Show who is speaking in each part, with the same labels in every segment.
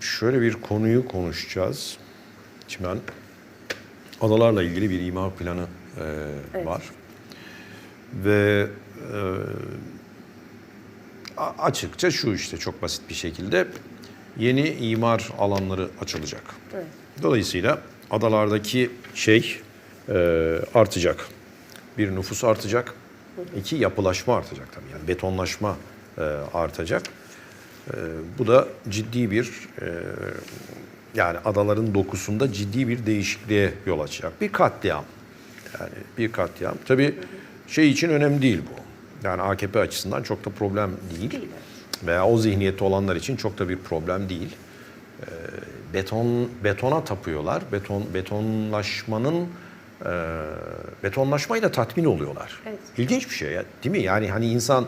Speaker 1: şöyle bir konuyu konuşacağız. Çimen adalarla ilgili bir imar planı e,
Speaker 2: Evet.
Speaker 1: var. Ve e, açıkça şu işte çok basit bir şekilde yeni imar alanları açılacak.
Speaker 2: Evet.
Speaker 1: Dolayısıyla adalardaki şey e, artacak. Bir nüfus artacak. iki yapılaşma artacak tabii. Yani betonlaşma e, artacak. E, bu da ciddi bir e, yani adaların dokusunda ciddi bir değişikliğe yol açacak. Bir katliam. Yani bir katliam. Tabii şey için önemli değil bu. Yani AKP açısından çok da problem değil.
Speaker 2: Değil,
Speaker 1: Veya o zihniyette olanlar için çok da bir problem değil beton betona tapıyorlar. Beton betonlaşmanın e, betonlaşmayla tatmin oluyorlar.
Speaker 2: Evet.
Speaker 1: İlginç bir şey ya, değil mi? Yani hani insan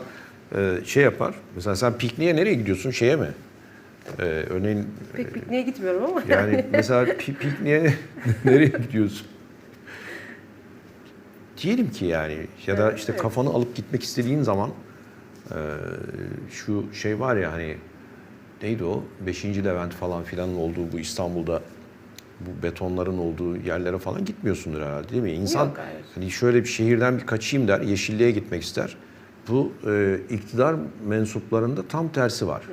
Speaker 1: e, şey yapar. Mesela sen pikniğe nereye gidiyorsun? Şeye mi? E, örneğin
Speaker 2: Pek pikniğe gitmiyorum ama.
Speaker 1: yani mesela pi- pikniğe nereye gidiyorsun? Diyelim ki yani ya da işte
Speaker 2: Evet.
Speaker 1: kafanı alıp gitmek istediğin zaman e, şu şey var ya hani neydi o? Beşinci Levent falan filan olduğu bu İstanbul'da bu betonların olduğu yerlere falan gitmiyorsundur herhalde değil mi? İnsan
Speaker 2: Yok, hayır.
Speaker 1: hani şöyle bir şehirden bir kaçayım der, yeşilliğe gitmek ister. Bu e, iktidar mensuplarında tam tersi var.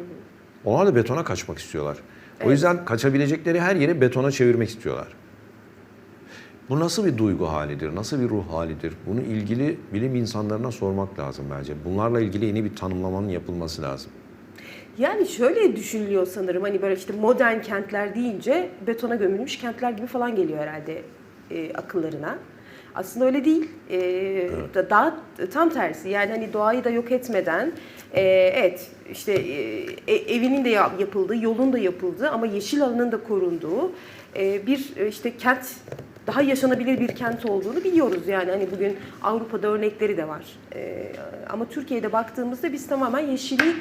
Speaker 1: Onlar da betona kaçmak istiyorlar. O
Speaker 2: Evet.
Speaker 1: yüzden kaçabilecekleri her yeri betona çevirmek istiyorlar. Bu nasıl bir duygu halidir, nasıl bir ruh halidir? Bunu ilgili bilim insanlarına sormak lazım bence. Bunlarla ilgili yeni bir tanımlamanın yapılması lazım.
Speaker 2: Yani şöyle düşünülüyor sanırım hani böyle işte modern kentler deyince betona gömülmüş kentler gibi falan geliyor herhalde e, akıllarına. Aslında öyle değil. E, da- Daha tam tersi yani hani doğayı da yok etmeden e, evet işte e, e- evinin de yap- yapıldığı, yolun da yapıldığı ama yeşil alanın da korunduğu e, bir e, işte kent daha yaşanabilir bir kent olduğunu biliyoruz yani hani bugün Avrupa'da örnekleri de var. E, ama Türkiye'de baktığımızda biz tamamen yeşili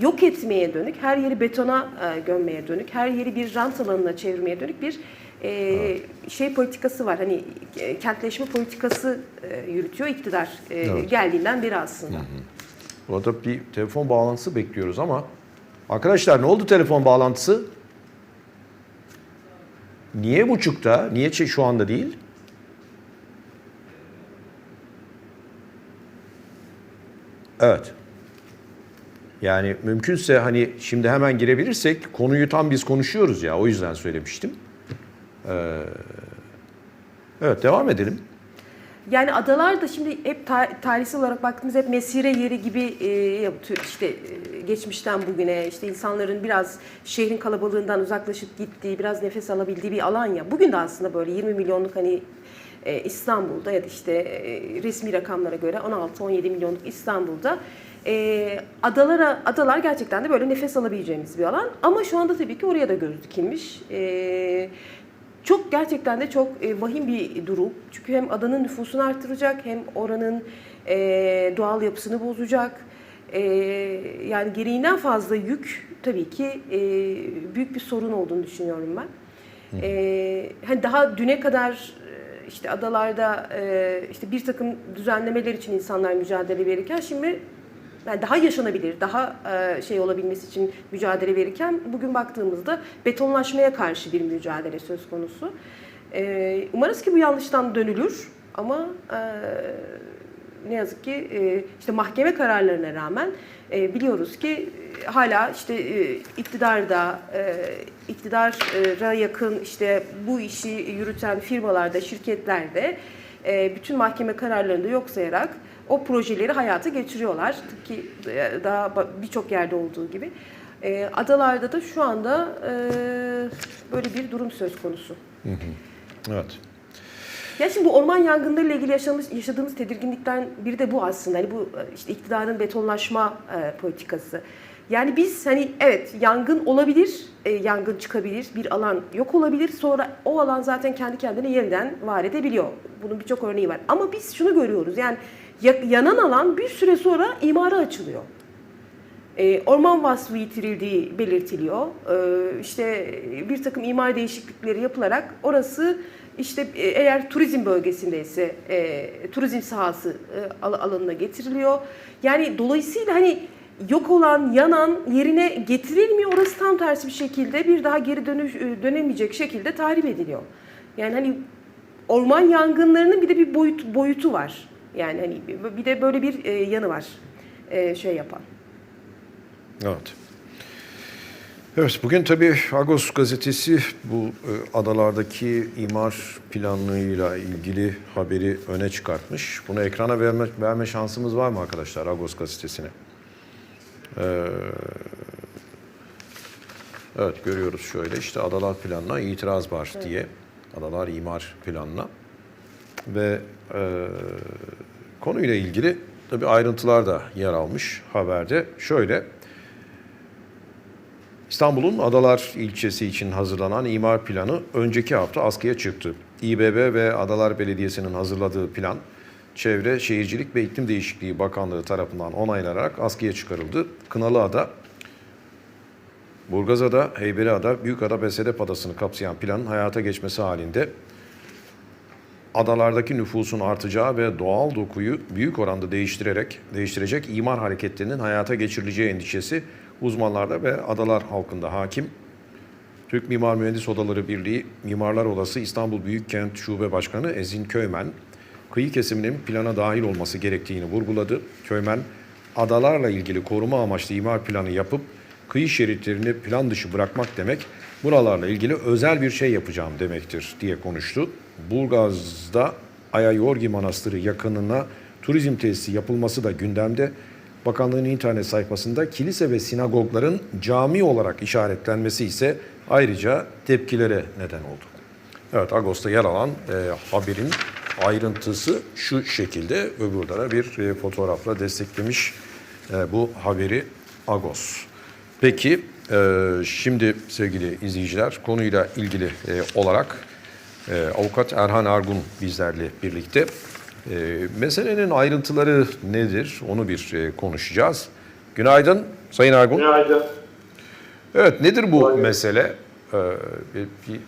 Speaker 2: yok etmeye dönük, her yeri betona e, gömmeye dönük, her yeri bir rant alanına çevirmeye dönük bir e, şey politikası var. Hani e, kentleşme politikası e, yürütüyor iktidar e,
Speaker 1: Evet.
Speaker 2: geldiğinden beri aslında.
Speaker 1: Burada bir telefon bağlantısı bekliyoruz ama arkadaşlar ne oldu telefon bağlantısı? Niye buçukta? Niye şu anda değil? Evet. Yani mümkünse hani şimdi hemen girebilirsek konuyu tam biz konuşuyoruz ya o yüzden söylemiştim. Ee, evet devam edelim.
Speaker 2: Yani adalar da şimdi hep ta- tarihsel olarak baktığımızda hep mesire yeri gibi e, işte e, geçmişten bugüne işte insanların biraz şehrin kalabalığından uzaklaşıp gittiği, biraz nefes alabildiği bir alan ya. Bugün de aslında böyle 20 milyonluk hani e, İstanbul'da ya da işte e, resmi rakamlara göre 16-17 milyonluk İstanbul'da e, adalara adalar gerçekten de böyle nefes alabileceğimiz bir alan. Ama şu anda tabii ki oraya da göz dikilmiş. E, çok gerçekten de çok e, vahim bir durum. Çünkü hem adanın nüfusunu artıracak hem oranın e, doğal yapısını bozacak. E, yani gereğinden fazla yük tabii ki e, büyük bir sorun olduğunu düşünüyorum ben. E, hani daha düne kadar e, işte adalarda e, işte bir takım düzenlemeler için insanlar mücadele verirken şimdi yani daha yaşanabilir, daha e, şey olabilmesi için mücadele verirken bugün baktığımızda betonlaşmaya karşı bir mücadele söz konusu. E, umarız ki bu yanlıştan dönülür ama e, ne yazık ki işte mahkeme kararlarına rağmen biliyoruz ki hala işte e, iktidarda, e, iktidara yakın işte bu işi yürüten firmalarda, şirketlerde bütün mahkeme kararlarını da yok sayarak o projeleri hayata geçiriyorlar. Tıpkı e, daha birçok yerde olduğu gibi. E, adalarda da şu anda e, böyle bir durum söz konusu.
Speaker 1: Evet.
Speaker 2: Ya şimdi bu orman yangınlarıyla ilgili yaşamış, yaşadığımız tedirginlikten biri de bu aslında. Hani bu e, işte iktidarın betonlaşma e, politikası. Yani biz hani evet yangın olabilir, e, yangın çıkabilir, bir alan yok olabilir. Sonra o alan zaten kendi kendine yeniden var edebiliyor. Bunun birçok örneği var. Ama biz şunu görüyoruz yani ya- yanan alan bir süre sonra imara açılıyor. E, orman vasfı yitirildiği belirtiliyor. E, işte bir takım imar değişiklikleri yapılarak orası işte e, eğer turizm bölgesindeyse e, turizm sahası e, al- alanına getiriliyor. Yani dolayısıyla hani yok olan, yanan yerine getirilmiyor. Orası tam tersi bir şekilde bir daha geri dönüş, e, dönemeyecek şekilde tahrip ediliyor. Yani hani orman yangınlarının bir de bir boyut boyutu var. Yani hani bir de böyle bir e, yanı var. E, şey yapan.
Speaker 1: Evet. Evet, bugün tabii Agos gazetesi bu e, adalardaki imar planıyla ilgili haberi öne çıkartmış. Bunu ekrana verme, verme şansımız var mı arkadaşlar Agos gazetesine? Ee, evet görüyoruz şöyle işte adalar planına itiraz var diye. Adalar imar planına. Ve e, konuyla ilgili tabii ayrıntılar da yer almış haberde. Şöyle İstanbul'un Adalar ilçesi için hazırlanan imar planı önceki hafta askıya çıktı. İBB ve Adalar Belediyesi'nin hazırladığı plan, Çevre, Şehircilik ve İklim Değişikliği Bakanlığı tarafından onaylanarak askıya çıkarıldı. Kınalıada, Burgazada, Heybeliada, Büyükada ve Sedef Adası'nı kapsayan planın hayata geçmesi halinde adalardaki nüfusun artacağı ve doğal dokuyu büyük oranda değiştirerek değiştirecek imar hareketlerinin hayata geçirileceği endişesi uzmanlarda ve adalar halkında hakim. Türk Mimar Mühendis Odaları Birliği Mimarlar Odası İstanbul Büyükkent Şube Başkanı Ezin Köymen, kıyı kesiminin plana dahil olması gerektiğini vurguladı. Köymen, adalarla ilgili koruma amaçlı imar planı yapıp kıyı şeritlerini plan dışı bırakmak demek, buralarla ilgili özel bir şey yapacağım demektir diye konuştu. Burgaz'da Ayayorgi Manastırı yakınına turizm tesisi yapılması da gündemde. Bakanlığın internet sayfasında kilise ve sinagogların cami olarak işaretlenmesi ise ayrıca tepkilere neden oldu. Evet Ağustos'ta yer alan e, haberin ayrıntısı şu şekilde. Öbürde de bir e, fotoğrafla desteklemiş e, bu haberi Agos. Peki e, şimdi sevgili izleyiciler konuyla ilgili e, olarak e, avukat Erhan Argun bizlerle birlikte. E, meselenin ayrıntıları nedir onu bir e, konuşacağız. Günaydın Sayın Argun.
Speaker 3: Günaydın.
Speaker 1: Evet nedir bu
Speaker 3: Günaydın.
Speaker 1: mesele? E, bir,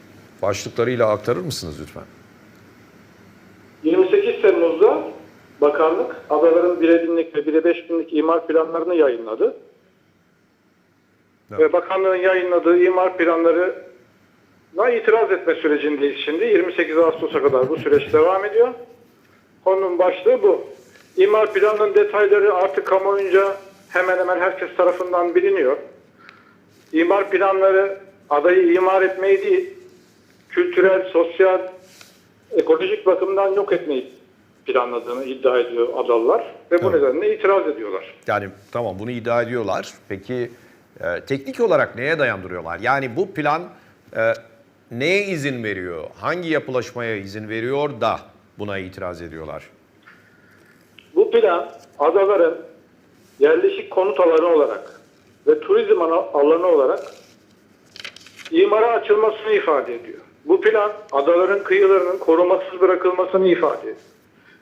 Speaker 1: başlıklarıyla aktarır mısınız lütfen?
Speaker 3: 28 Temmuz'da bakanlık adaların 1'e binlik ve 1'e 5 binlik imar planlarını yayınladı.
Speaker 1: Evet.
Speaker 3: Ve bakanlığın yayınladığı imar planlarına itiraz etme sürecindeyiz şimdi. 28 Ağustos'a kadar bu süreç devam ediyor. Konunun başlığı bu. İmar planının detayları artık kamuoyunca hemen hemen herkes tarafından biliniyor. İmar planları adayı imar etmeyi değil, kültürel, sosyal, ekolojik bakımdan yok etmeyi planladığını iddia ediyor adalılar ve bu
Speaker 1: Evet.
Speaker 3: nedenle itiraz ediyorlar.
Speaker 1: Yani tamam bunu iddia ediyorlar. Peki e, teknik olarak neye dayandırıyorlar? Yani bu plan e, neye izin veriyor? Hangi yapılaşmaya izin veriyor da buna itiraz ediyorlar?
Speaker 3: Bu plan adaların yerleşik konut alanı olarak ve turizm alanı olarak imara açılmasını ifade ediyor. Bu plan adaların kıyılarının korumasız bırakılmasını ifade ediyor.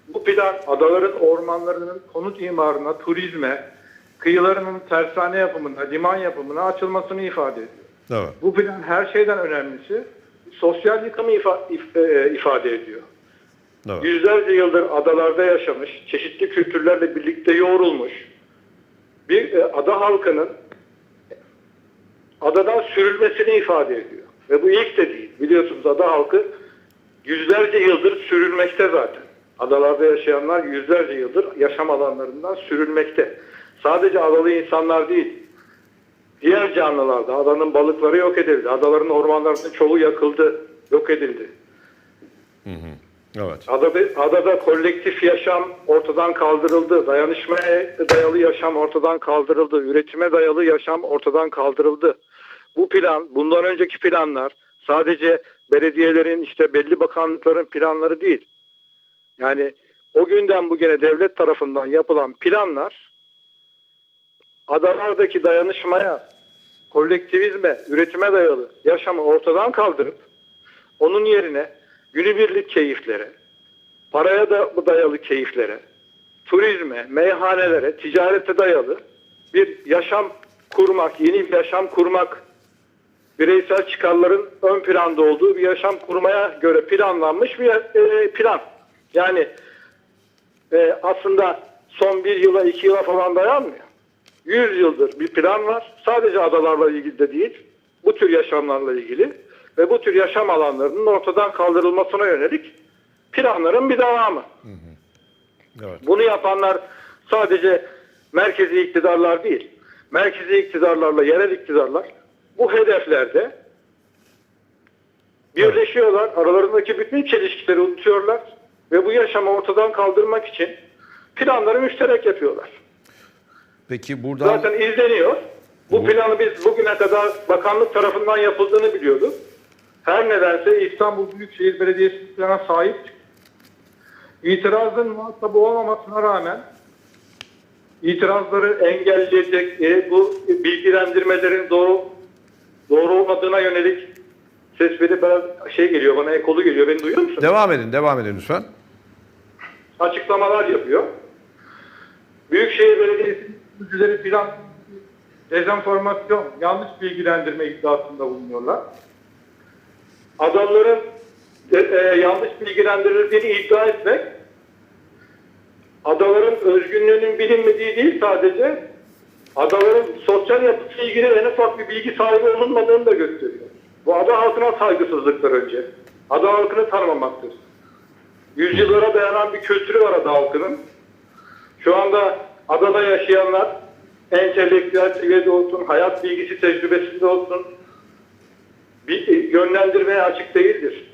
Speaker 3: Bu plan adaların ormanlarının konut imarına, turizme, kıyılarının tersane yapımına, liman yapımına açılmasını ifade ediyor.
Speaker 1: Evet.
Speaker 3: Bu plan her şeyden önemlisi sosyal yıkımı ifa- if- e, ifade ediyor.
Speaker 1: evet.
Speaker 3: Yüzlerce yıldır adalarda yaşamış, çeşitli kültürlerle birlikte yoğrulmuş bir e, ada halkının adadan sürülmesini ifade ediyor. Ve bu ilk de değil. Biliyorsunuz ada halkı yüzlerce yıldır sürülmekte zaten. Adalarda yaşayanlar yüzlerce yıldır yaşam alanlarından sürülmekte. Sadece adalı insanlar değil, diğer canlılar da adanın balıkları yok edildi. Adaların ormanlarının çoğu yakıldı, yok edildi.
Speaker 1: Evet.
Speaker 3: Adada, adada kolektif yaşam ortadan kaldırıldı. Dayanışmaya dayalı yaşam ortadan kaldırıldı. Üretime dayalı yaşam ortadan kaldırıldı. Bu plan, bundan önceki planlar sadece belediyelerin işte belli bakanlıkların planları değil. Yani o günden bugüne devlet tarafından yapılan planlar adalardaki dayanışmaya, kolektivizme, üretime dayalı yaşamı ortadan kaldırıp onun yerine günübirlik keyiflere, paraya da dayalı keyiflere, turizme, meyhanelere, ticarete dayalı bir yaşam kurmak, yeni bir yaşam kurmak, bireysel çıkarların ön planda olduğu bir yaşam kurmaya göre planlanmış bir e, plan. Yani e, aslında son bir yıla iki yıla falan dayanmıyor. 100 yıldır bir plan var. Sadece adalarla ilgili de değil. Bu tür yaşamlarla ilgili ve bu tür yaşam alanlarının ortadan kaldırılmasına yönelik planların bir devamı.
Speaker 1: Evet.
Speaker 3: Bunu yapanlar sadece merkezi iktidarlar değil. Merkezi iktidarlarla yerel iktidarlar bu hedeflerde birleşiyorlar. Aralarındaki bütün çelişkileri unutuyorlar ve bu yaşamı ortadan kaldırmak için planları müşterek yapıyorlar.
Speaker 1: Peki buradan
Speaker 3: Zaten izleniyor. Bu planı biz bugüne kadar bakanlık tarafından yapıldığını biliyorduk. Her nedense İstanbul Büyükşehir Belediyesi plana sahip. İtirazın muhatabı olmamasına rağmen itirazları engelleyecek e, bu bilgilendirmelerin doğru doğru olmadığına yönelik ses verip bana şey geliyor bana ekolu geliyor. Beni duyuyor musun?
Speaker 1: devam edin, devam edin lütfen.
Speaker 3: açıklamalar yapıyor. Büyükşehir Belediyesi yöneticileri filan dezenformasyon, yanlış bilgilendirme iddiasında bulunuyorlar. Adamların e, e, yanlış bilgilendirildiğini iddia etmek, adaların özgünlüğünün bilinmediği değil sadece, adaların sosyal yapısı ilgili en ufak bir bilgi sahibi olunmadığını da gösteriyor. Bu ada halkına saygısızlıktır önce. Ada halkını tanımamaktır. Yüzyıllara dayanan bir kültürü var ada halkının. Şu anda adada yaşayanlar entelektüel seviyede olsun, hayat bilgisi tecrübesinde olsun bir yönlendirmeye açık değildir.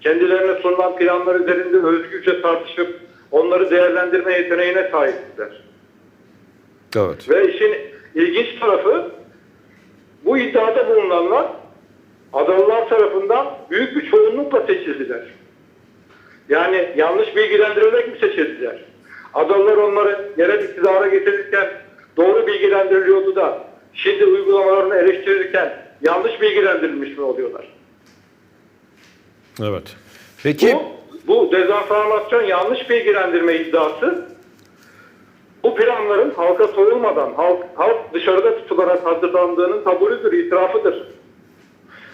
Speaker 3: Kendilerine sunulan planlar üzerinde özgürce tartışıp onları değerlendirme yeteneğine sahipler.
Speaker 1: Evet.
Speaker 3: Ve işin ilginç tarafı bu iddiada bulunanlar adalılar tarafından büyük bir çoğunlukla seçildiler. Yani yanlış bilgilendirerek mi seçildiler? Adalılar onları yerel iktidara getirirken doğru bilgilendiriliyordu da şimdi uygulamalarını eleştirirken yanlış bilgilendirilmiş mi oluyorlar?
Speaker 1: Evet. Peki
Speaker 3: Bu, bu dezenformasyon yanlış bilgilendirme iddiası bu planların halka soyulmadan, halk, halk dışarıda tutularak hazırlandığının kabulüdür, itirafıdır.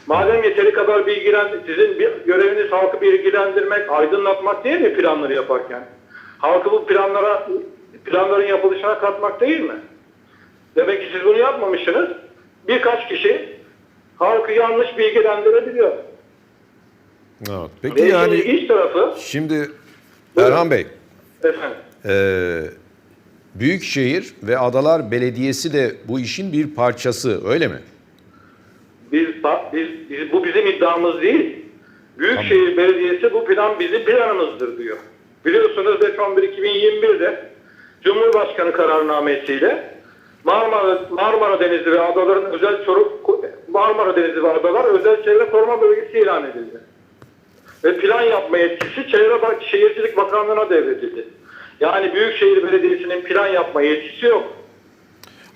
Speaker 3: Madem yeteri kadar bilgilen, sizin bir göreviniz halkı bilgilendirmek, aydınlatmak değil mi planları yaparken? Halkı bu planlara, planların yapılışına katmak değil mi? Demek ki siz bunu yapmamışsınız. Birkaç kişi halkı yanlış bilgilendirebiliyor.
Speaker 1: evet. Peki
Speaker 3: Ve
Speaker 1: yani
Speaker 3: ilginç tarafı,
Speaker 1: şimdi Erhan Bey,
Speaker 3: efendim,
Speaker 1: Ee, Büyükşehir ve Adalar Belediyesi de bu işin bir parçası öyle mi?
Speaker 3: Biz, biz, biz- bu bizim iddiamız değil. Büyükşehir Belediyesi bu plan bizim planımızdır diyor. Biliyorsunuz 11-2021'de Cumhurbaşkanı kararnamesiyle Marmara, Marmara Denizi ve adaların özel çoruk Marmara Denizi ve adalar özel çevre koruma bölgesi ilan edildi. Ve plan yapma yetkisi Çevre Bak Şehircilik Bakanlığı'na devredildi. Yani Büyükşehir Belediyesi'nin plan yapma yetkisi yok.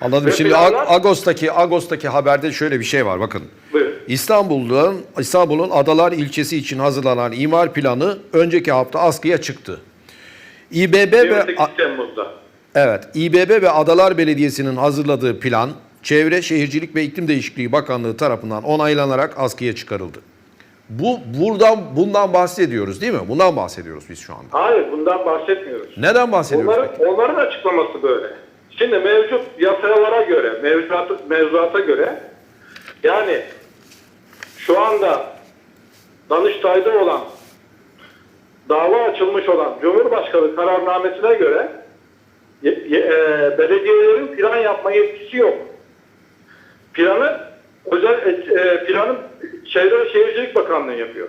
Speaker 1: Anladım.
Speaker 3: Ve
Speaker 1: Şimdi
Speaker 3: planlar-
Speaker 1: Ag- Ağustos'taki Ağustos'taki haberde şöyle bir şey var bakın.
Speaker 3: Buyurun.
Speaker 1: İstanbul'dan İstanbul'un Adalar ilçesi için hazırlanan imar planı önceki hafta askıya çıktı. İBB ve
Speaker 3: 28 Temmuz'da.
Speaker 1: Evet, İBB ve Adalar Belediyesi'nin hazırladığı plan Çevre Şehircilik ve İklim Değişikliği Bakanlığı tarafından onaylanarak askıya çıkarıldı. Bu buradan bundan bahsediyoruz değil mi? Bundan bahsediyoruz biz şu anda.
Speaker 3: Hayır bundan bahsetmiyoruz.
Speaker 1: Neden bahsediyoruz
Speaker 3: Onların,
Speaker 1: peki?
Speaker 3: onların açıklaması böyle. Şimdi mevcut yasalara göre, mevzuata, mevzuata göre yani şu anda Danıştay'da olan dava açılmış olan Cumhurbaşkanı kararnamesine göre e, belediyelerin plan yapma yetkisi yok. Planı özel e, planı Çevre ve Şehircilik Bakanlığı yapıyor.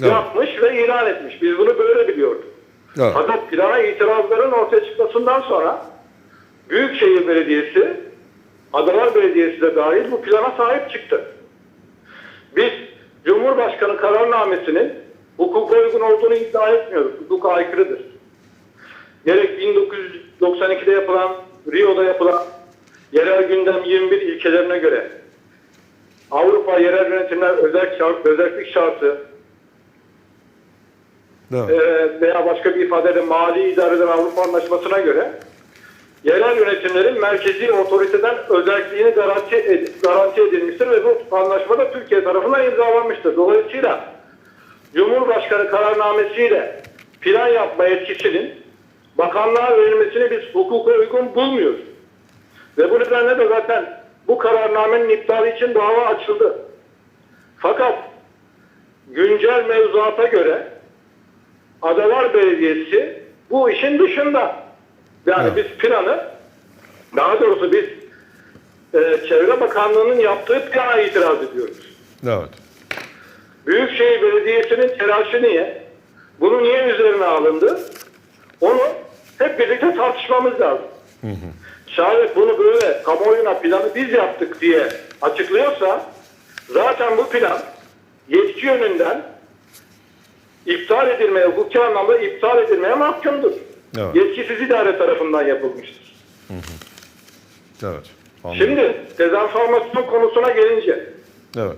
Speaker 1: Evet.
Speaker 3: Yapmış ve ilan etmiş. Biz bunu böyle biliyorduk.
Speaker 1: Evet.
Speaker 3: Fakat plana itirazların ortaya çıkmasından sonra Büyükşehir Belediyesi, Adalar Belediyesi de dahil bu plana sahip çıktı. Biz Cumhurbaşkanı kararnamesinin hukuka uygun olduğunu iddia etmiyoruz. Hukuka aykırıdır. Gerek 1992'de yapılan, Rio'da yapılan yerel gündem 21 ilkelerine göre Avrupa Yerel Yönetimler Özel şart, Özellik Şartı,
Speaker 1: Evet.
Speaker 3: e, veya başka bir ifadeyle mali idareden Avrupa Anlaşması'na göre yerel yönetimlerin merkezi otoriteden özelliğini garanti, ed- garanti edilmiştir ve bu anlaşmada Türkiye tarafından imzalanmıştır. Dolayısıyla Cumhurbaşkanı kararnamesiyle plan yapma yetkisinin bakanlığa verilmesini biz hukuka uygun bulmuyoruz. Ve bu nedenle de zaten bu kararnamenin iptali için dava açıldı. Fakat güncel mevzuata göre Adalar Belediyesi bu işin dışında. Yani
Speaker 1: Evet.
Speaker 3: biz planı, daha doğrusu biz e, Çevre Bakanlığı'nın yaptığı plana itiraz ediyoruz.
Speaker 1: Evet.
Speaker 3: Büyükşehir Belediyesi'nin telaşı niye? Bunu niye üzerine alındı? Onu hep birlikte tartışmamız lazım. Şayet bunu böyle kamuoyuna planı biz yaptık diye açıklıyorsa zaten bu plan yetki yönünden iptal edilmeye, hukuki anlamda iptal edilmeye mahkumdur.
Speaker 1: Evet.
Speaker 3: Yetkisiz idare tarafından yapılmıştır.
Speaker 1: Evet. Anladım.
Speaker 3: Şimdi dezenformasyon konusuna gelince
Speaker 1: Evet.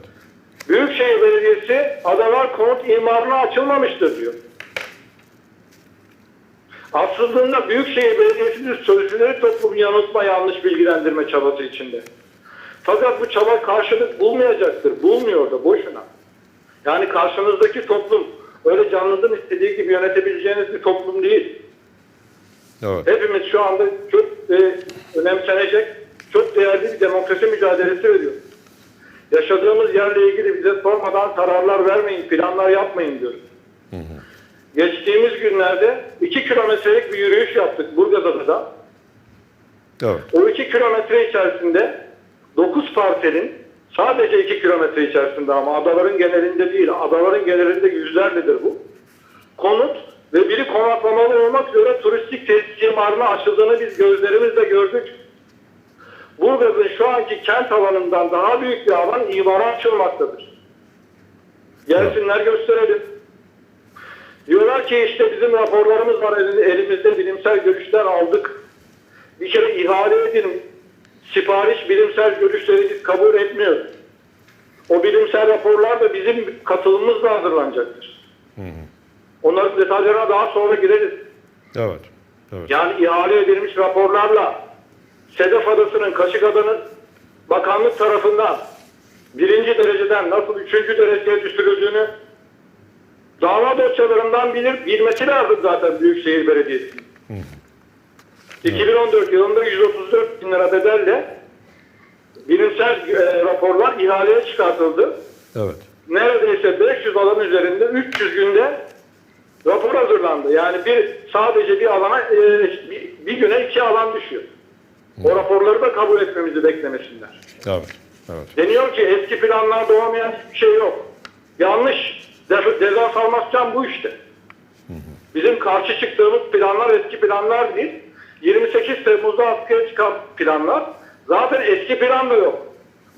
Speaker 3: Büyükşehir Belediyesi adalar konut imarına açılmamıştır diyor. Aslında Büyükşehir Belediyesi'nin sözcüleri toplumu yanıltma yanlış bilgilendirme çabası içinde. Fakat bu çaba karşılık bulmayacaktır. Bulmuyor da boşuna. Yani karşınızdaki toplum öyle canınızın istediği gibi yönetebileceğiniz bir toplum değil.
Speaker 1: Evet.
Speaker 3: Hepimiz şu anda çok e, önemsenecek, çok değerli bir demokrasi mücadelesi veriyoruz. Yaşadığımız yerle ilgili bize sormadan kararlar vermeyin, planlar yapmayın diyoruz. Geçtiğimiz günlerde 2 kilometrelik bir yürüyüş yaptık Burgazada'da.
Speaker 1: Evet.
Speaker 3: O 2 kilometre içerisinde 9 parselin sadece 2 kilometre içerisinde ama adaların genelinde değil, adaların genelinde yüzlerledir bu. Konut ve biri konaklamalı olmak üzere turistik tesis imarına açıldığını biz gözlerimizle gördük. Burgaz'ın şu anki kent alanından daha büyük bir alan imara açılmaktadır. Gelsinler gösterelim. Diyorlar ki işte bizim raporlarımız var elimizde bilimsel görüşler aldık. Bir kere ihale edin. Sipariş bilimsel görüşleri biz kabul etmiyoruz. O bilimsel raporlar da bizim katılımımızla hazırlanacaktır. Onların detaylarına daha sonra gireriz.
Speaker 1: Evet. Evet.
Speaker 3: Yani ihale edilmiş raporlarla Sedef Adası'nın Kaşık Ada'nın bakanlık tarafından birinci dereceden nasıl üçüncü dereceye düşürüldüğünü dava dosyalarından bilir, bilmesi lazım zaten Büyükşehir Belediyesi'nin. 2014 yılında 134 bin lira bedelle bilimsel e, raporlar ihaleye çıkartıldı.
Speaker 1: Evet.
Speaker 3: Neredeyse 500 alan üzerinde 300 günde rapor hazırlandı. Yani bir sadece bir alana e, bir, bir güne iki alan düşüyor. O raporları da kabul etmemizi beklemesinler.
Speaker 1: Evet. Evet.
Speaker 3: Deniyor ki eski planlarda olmayan hiçbir şey yok. Yanlış. De- Dezenformasyon bu işte. Bizim karşı çıktığımız planlar eski planlar değil. 28 Temmuz'da askıya çıkan planlar zaten eski plan da yok.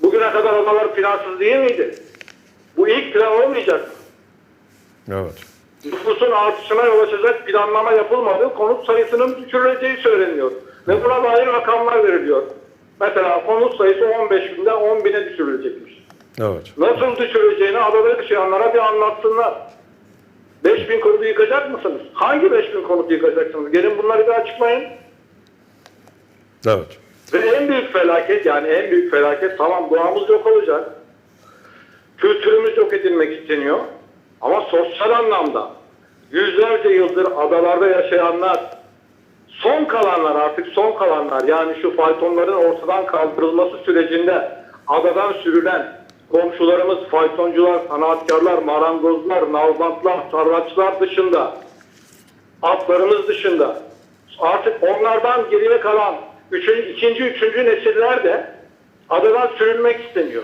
Speaker 3: Bugüne kadar adalar plansız değil miydi? Bu ilk plan olmayacak mı?
Speaker 1: Evet.
Speaker 3: Nüfusun artışına yol açacak planlama yapılmadı. Konut sayısının düşürüleceği söyleniyor. Ve buna dair rakamlar veriliyor. Mesela konut sayısı 15 binden 10 bine düşürülecekmiş.
Speaker 1: Evet.
Speaker 3: Nasıl düşürüleceğini adada yaşayanlara bir anlatsınlar. 5 bin konutu yıkacak mısınız? Hangi 5 bin konutu yıkacaksınız? Gelin bunları bir açıklayın.
Speaker 1: Evet.
Speaker 3: Ve en büyük felaket yani en büyük felaket tamam doğamız yok olacak. Kültürümüz yok edilmek isteniyor. Ama sosyal anlamda yüzlerce yıldır adalarda yaşayanlar son kalanlar artık son kalanlar yani şu faytonların ortadan kaldırılması sürecinde adadan sürülen komşularımız faytoncular, sanatkarlar, marangozlar, nalbantlar, sarraçlar dışında atlarımız dışında artık onlardan geriye kalan üçün, ikinci, üçüncü nesiller de adadan sürülmek isteniyor.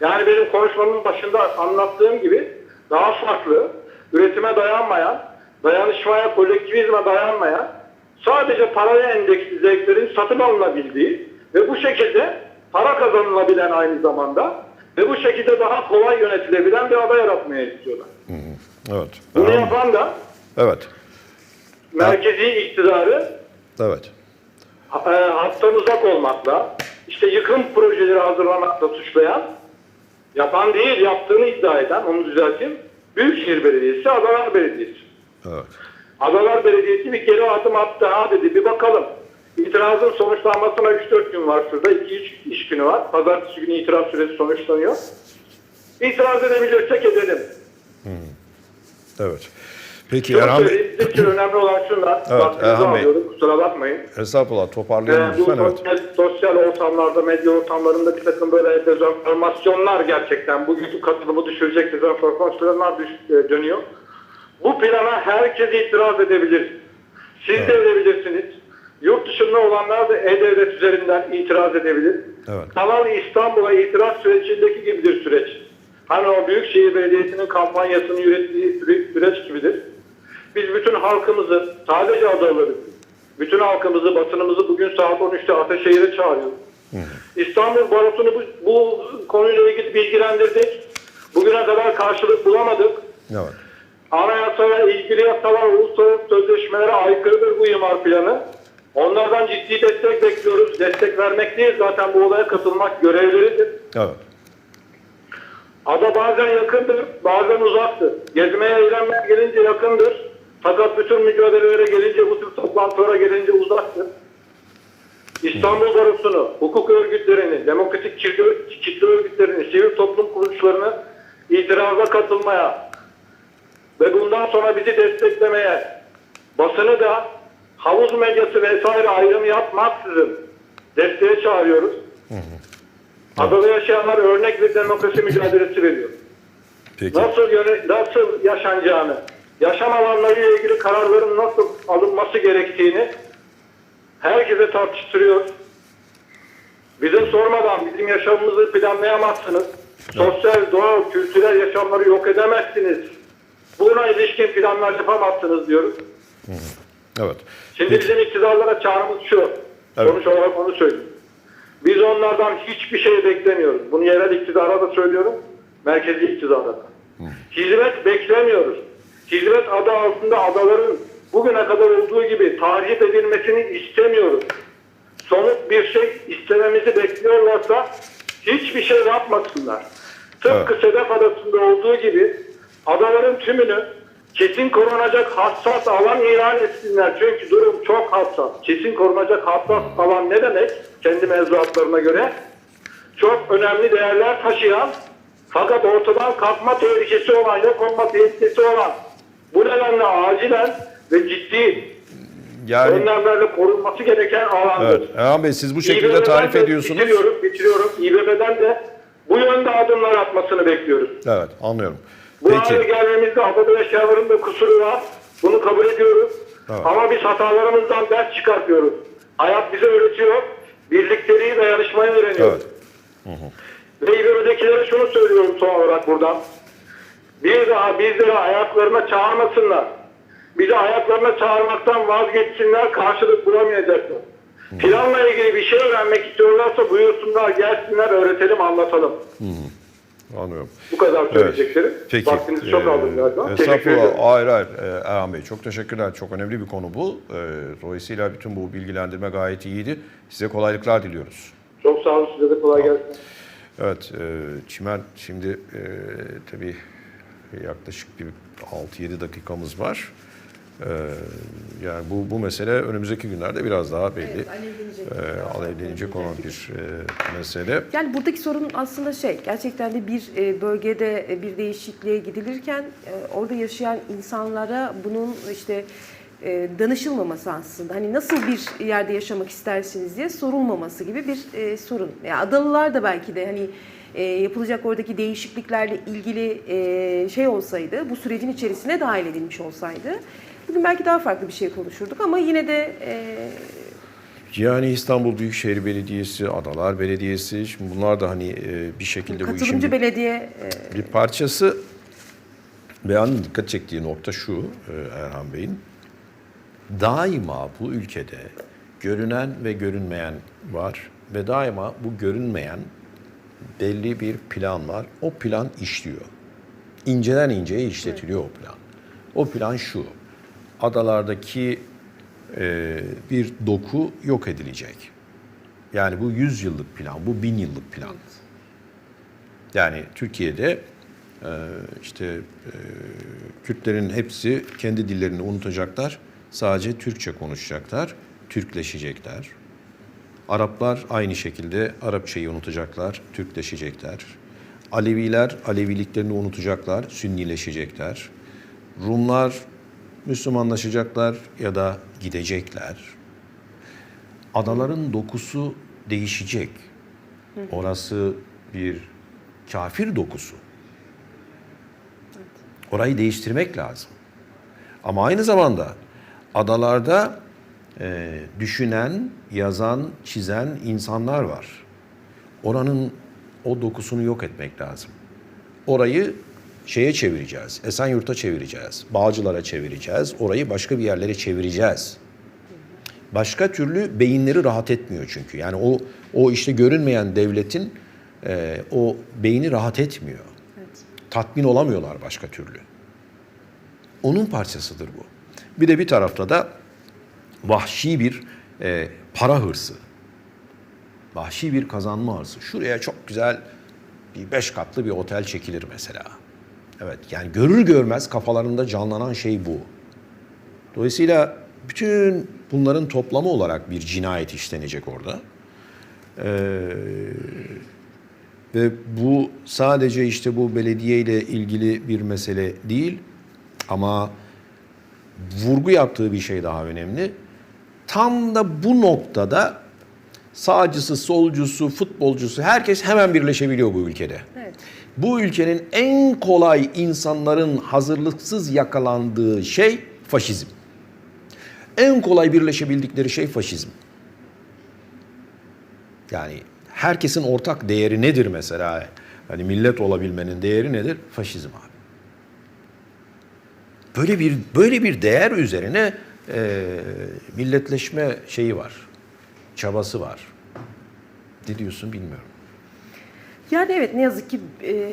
Speaker 3: Yani benim konuşmamın başında anlattığım gibi daha farklı, üretime dayanmayan, dayanışmaya, kolektivizme dayanmayan, sadece paraya endeksli zevklerin satın alınabildiği ve bu şekilde para kazanılabilen aynı zamanda ve bu şekilde daha kolay yönetilebilen bir ada yaratmaya istiyorlar.
Speaker 1: Evet.
Speaker 3: Bunu
Speaker 1: Anladım.
Speaker 3: yapan da
Speaker 1: Evet.
Speaker 3: merkezi iktidarı
Speaker 1: Evet.
Speaker 3: e, hattan uzak olmakla, işte yıkım projeleri hazırlamakla suçlayan, yapan değil yaptığını iddia eden, onu düzelteyim, Büyükşehir Belediyesi, Adalar Belediyesi.
Speaker 1: Evet.
Speaker 3: Adalar Belediyesi bir geri adım attı ha dedi, bir bakalım. İtirazın sonuçlanmasına 3-4 gün var şurada, 2-3 iş günü var. Pazartesi günü itiraz süresi sonuçlanıyor. İtiraz edebilirsek edelim.
Speaker 1: Evet. Peki
Speaker 3: Şunu
Speaker 1: Erhan Bey,
Speaker 3: için önemli olan şunlar.
Speaker 1: Evet, Erhan Bey.
Speaker 3: alıyorum, Kusura bakmayın.
Speaker 1: estağfurullah toparlayalım
Speaker 3: Ee, bu
Speaker 1: lütfen. Evet.
Speaker 3: sosyal, sosyal ortamlarda, medya ortamlarında bir takım böyle dezenformasyonlar gerçekten bugünkü katılımı düşürecek dezenformasyonlar düş, e, dönüyor. Bu plana herkes itiraz edebilir. Siz de edebilirsiniz. Yurt dışında olanlar da E-Devlet üzerinden itiraz edebilir.
Speaker 1: Evet.
Speaker 3: Kanal İstanbul'a itiraz sürecindeki gibidir süreç. Hani o Büyükşehir Belediyesi'nin kampanyasını yürüttüğü süre- süreç gibidir. Biz bütün halkımızı, sadece adaları, bütün halkımızı, basınımızı bugün saat 13'te Ataşehir'e çağırıyoruz. İstanbul Barosu'nu bu, bu konuyla ilgili bilgilendirdik. Bugüne kadar karşılık bulamadık.
Speaker 1: Evet.
Speaker 3: Anayasaya, ilgili yasalar, uluslararası sözleşmelere aykırıdır bu imar planı. Onlardan ciddi destek bekliyoruz. Destek vermek değil zaten bu olaya katılmak görevleridir.
Speaker 1: Evet.
Speaker 3: Ada bazen yakındır, bazen uzaktır. Gezmeye, eğlenmeye gelince yakındır. Fakat bütün mücadelelere gelince, bu tür toplantılara gelince uzaktır. İstanbul Barosu'nu, hukuk örgütlerini, demokratik kitle, kitle örgütlerini, sivil toplum kuruluşlarını itiraza katılmaya ve bundan sonra bizi desteklemeye, basını da havuz medyası vesaire ayrımı yapmaksızın desteğe çağırıyoruz. Adada yaşayanlar örnek bir demokrasi mücadelesi veriyor.
Speaker 1: Peki.
Speaker 3: Nasıl nasıl yaşanacağını, yaşam alanlarıyla ilgili kararların nasıl alınması gerektiğini herkese tartıştırıyor. Bize sormadan bizim yaşamımızı planlayamazsınız. Sosyal, doğal, kültürel yaşamları yok edemezsiniz. Buna ilişkin planlar yapamazsınız diyoruz.
Speaker 1: Evet.
Speaker 3: Şimdi
Speaker 1: Peki.
Speaker 3: bizim iktidarlara çağrımız şu.
Speaker 1: Evet.
Speaker 3: Sonuç olarak onu söyleyeyim. Biz onlardan hiçbir şey beklemiyoruz. Bunu yerel iktidara da söylüyorum. Merkezi iktidara da. Hizmet beklemiyoruz. Hizmet adı altında adaların bugüne kadar olduğu gibi tahrip edilmesini istemiyoruz. Somut bir şey istememizi bekliyorlarsa hiçbir şey yapmasınlar. Tıpkı Sedef Adası'nda olduğu gibi adaların tümünü kesin korunacak hassas alan ilan etsinler. Çünkü durum çok hassas. Kesin korunacak hassas alan ne demek? Kendi mevzuatlarına göre. Çok önemli değerler taşıyan fakat ortadan kalkma tehlikesi olan, yok olma tehlikesi olan bu nedenle acilen ve ciddi
Speaker 1: Yani
Speaker 3: önlemlerle korunması gereken alandır.
Speaker 1: evet. Erhan Bey siz bu şekilde
Speaker 3: İBB'den
Speaker 1: tarif ediyorsunuz.
Speaker 3: Bitiriyorum, bitiriyorum. İBB'den de bu yönde adımlar atmasını bekliyoruz.
Speaker 1: Evet, anlıyorum.
Speaker 3: Bu hale
Speaker 1: Peki.
Speaker 3: gelmemizde adada yaşayanların da kusuru var. Bunu kabul ediyoruz.
Speaker 1: Evet.
Speaker 3: Ama biz hatalarımızdan ders çıkartıyoruz. Hayat bize öğretiyor. Birlikteliği ve yarışmayı öğreniyoruz.
Speaker 1: Evet.
Speaker 3: Ve İBB'dekilere şunu söylüyorum son olarak buradan. Bir daha bizleri ayaklarına çağırmasınlar. Bizi ayaklarına çağırmaktan vazgeçsinler, karşılık bulamayacaklar. Planla ilgili bir şey öğrenmek istiyorlarsa buyursunlar, gelsinler, öğretelim, anlatalım.
Speaker 1: Anlıyorum.
Speaker 3: Bu kadar söyleyeceklerim.
Speaker 1: Peki.
Speaker 3: Vaktinizi çok
Speaker 1: Ee,
Speaker 3: aldım galiba.
Speaker 1: Estağfurullah. Hayır hayır. Ee, Erhan Bey çok teşekkürler. Çok önemli bir konu bu. Ee, dolayısıyla bütün bu bilgilendirme gayet iyiydi. Size kolaylıklar diliyoruz.
Speaker 3: Çok sağ olun, size de kolay gelsin.
Speaker 1: Evet, e, Çimen şimdi e, tabii yaklaşık bir 6-7 dakikamız var. E, yani bu bu mesele önümüzdeki günlerde biraz daha belli.
Speaker 2: Evet, alevlenecek.
Speaker 1: E, alevlenecek olan bir e, mesele.
Speaker 2: Yani buradaki sorun aslında şey, gerçekten de bir e, bölgede e, bir değişikliğe gidilirken e, orada yaşayan insanlara bunun işte e, danışılmaması aslında. Hani nasıl bir yerde yaşamak istersiniz diye sorulmaması gibi bir e, sorun. Yani adalılar da belki de hani e, yapılacak oradaki değişikliklerle ilgili e, şey olsaydı, bu sürecin içerisine dahil edilmiş olsaydı bugün belki daha farklı bir şey konuşurduk ama yine de e,
Speaker 1: Yani İstanbul Büyükşehir Belediyesi, Adalar Belediyesi, şimdi bunlar da hani e, bir şekilde bu işin
Speaker 2: katılımcı
Speaker 1: bir-
Speaker 2: belediye e,
Speaker 1: bir parçası. Beyanın dikkat çektiği nokta şu e, Erhan Bey'in. Daima bu ülkede görünen ve görünmeyen var ve daima bu görünmeyen belli bir plan var. O plan işliyor. İnceden inceye işletiliyor o plan. O plan şu. Adalardaki e, bir doku yok edilecek. Yani bu 100 yıllık plan, bu 1000 yıllık plan. Yani Türkiye'de e, işte e, Kürtlerin hepsi kendi dillerini unutacaklar. Sadece Türkçe konuşacaklar, Türkleşecekler. Araplar aynı şekilde Arapçayı unutacaklar, Türkleşecekler. Aleviler Aleviliklerini unutacaklar, Sünnileşecekler. Rumlar Müslümanlaşacaklar ya da gidecekler. Adaların dokusu değişecek. Orası bir kafir dokusu. Orayı değiştirmek lazım. Ama aynı zamanda adalarda e, düşünen, yazan, çizen insanlar var. Oranın o dokusunu yok etmek lazım. Orayı şeye çevireceğiz, Esenyurt'a çevireceğiz, Bağcılar'a çevireceğiz, orayı başka bir yerlere çevireceğiz. Başka türlü beyinleri rahat etmiyor çünkü. Yani o o işte görünmeyen devletin e, o beyni rahat etmiyor. Tatmin olamıyorlar başka türlü. Onun parçasıdır bu. Bir de bir tarafta da vahşi bir e, para hırsı. Vahşi bir kazanma hırsı. Şuraya çok güzel bir beş katlı bir otel çekilir mesela. Evet yani görür görmez kafalarında canlanan şey bu. Dolayısıyla bütün bunların toplamı olarak bir cinayet işlenecek orada. Ee, ve bu sadece işte bu belediye ile ilgili bir mesele değil ama vurgu yaptığı bir şey daha önemli. Tam da bu noktada sağcısı, solcusu, futbolcusu herkes hemen birleşebiliyor bu ülkede.
Speaker 2: Evet.
Speaker 1: Bu ülkenin en kolay insanların hazırlıksız yakalandığı şey faşizm. En kolay birleşebildikleri şey faşizm. Yani herkesin ortak değeri nedir mesela? Hani millet olabilmenin değeri nedir? Faşizm abi. Böyle bir böyle bir değer üzerine e, milletleşme şeyi var. Çabası var. Ne diyorsun bilmiyorum.
Speaker 2: Yani evet ne yazık ki e,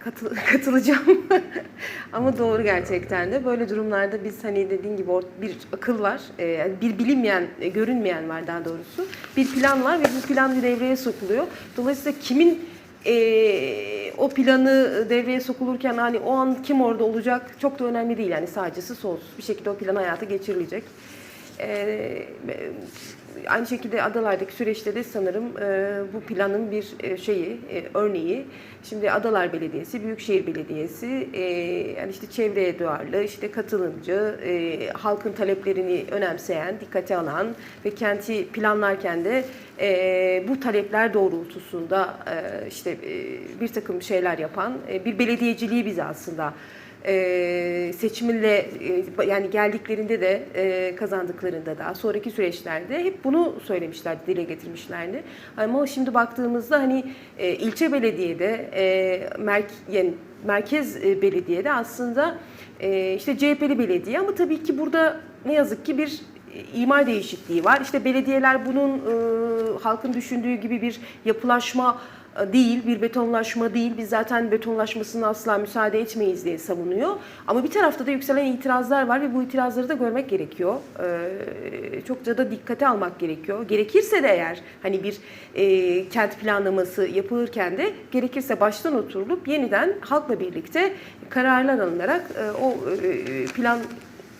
Speaker 2: katıl- katılacağım. Ama doğru gerçekten de böyle durumlarda biz hani dediğin gibi bir akıl var, e, bir bilinmeyen, e, görünmeyen var daha doğrusu. Bir plan var ve bu plan bir devreye sokuluyor. Dolayısıyla kimin e, o planı devreye sokulurken hani o an kim orada olacak çok da önemli değil. Yani sağcısı solsuz bir şekilde o plan hayata geçirilecek. Ee, aynı şekilde adalardaki süreçte de sanırım e, bu planın bir e, şeyi, e, örneği. Şimdi Adalar Belediyesi, Büyükşehir Belediyesi, e, yani işte çevreye duyarlı, işte katılımcı, e, halkın taleplerini önemseyen, dikkate alan ve kenti planlarken de e, bu talepler doğrultusunda e, işte e, bir takım şeyler yapan e, bir belediyeciliği biz aslında e, seçiminle e, yani geldiklerinde de e, kazandıklarında da sonraki süreçlerde hep bunu söylemişler, dile getirmişlerdi. Ama şimdi baktığımızda hani e, ilçe belediyede, e, merk, yani merkez e, belediyede aslında e, işte CHP'li belediye ama tabii ki burada ne yazık ki bir e, imar değişikliği var. İşte belediyeler bunun e, halkın düşündüğü gibi bir yapılaşma değil, bir betonlaşma değil. Biz zaten betonlaşmasına asla müsaade etmeyiz diye savunuyor. Ama bir tarafta da yükselen itirazlar var ve bu itirazları da görmek gerekiyor. Ee, çokça da dikkate almak gerekiyor. Gerekirse de eğer hani bir e, kent planlaması yapılırken de gerekirse baştan oturulup yeniden halkla birlikte kararlar alınarak e, o e, plan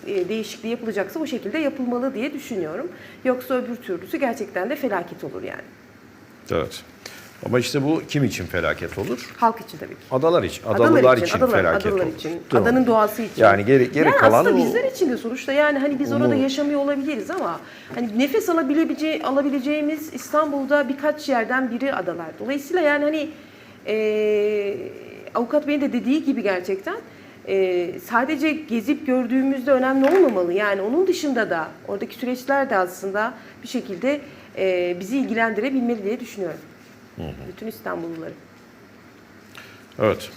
Speaker 2: değişikliği yapılacaksa o şekilde yapılmalı diye düşünüyorum. Yoksa öbür türlüsü gerçekten de felaket olur yani.
Speaker 1: Evet. Ama işte bu kim için felaket olur?
Speaker 2: Halk için tabii ki.
Speaker 1: Adalar için, adalılar için,
Speaker 2: adalar,
Speaker 1: felaket
Speaker 2: adalar
Speaker 1: olur.
Speaker 2: için,
Speaker 1: mi?
Speaker 2: adanın doğası için.
Speaker 1: Yani geri, geri
Speaker 2: yani
Speaker 1: kalan
Speaker 2: aslında
Speaker 1: o-
Speaker 2: bizler için de sonuçta yani hani biz
Speaker 1: Onu-
Speaker 2: orada yaşamıyor olabiliriz ama hani nefes alabilece alabileceğimiz İstanbul'da birkaç yerden biri adalar. Dolayısıyla yani hani e, avukat Bey'in de dediği gibi gerçekten e, sadece gezip gördüğümüzde önemli olmamalı. Yani onun dışında da oradaki süreçler de aslında bir şekilde e, bizi ilgilendirebilmeli diye düşünüyorum. Bütün İstanbulluları.
Speaker 1: Evet.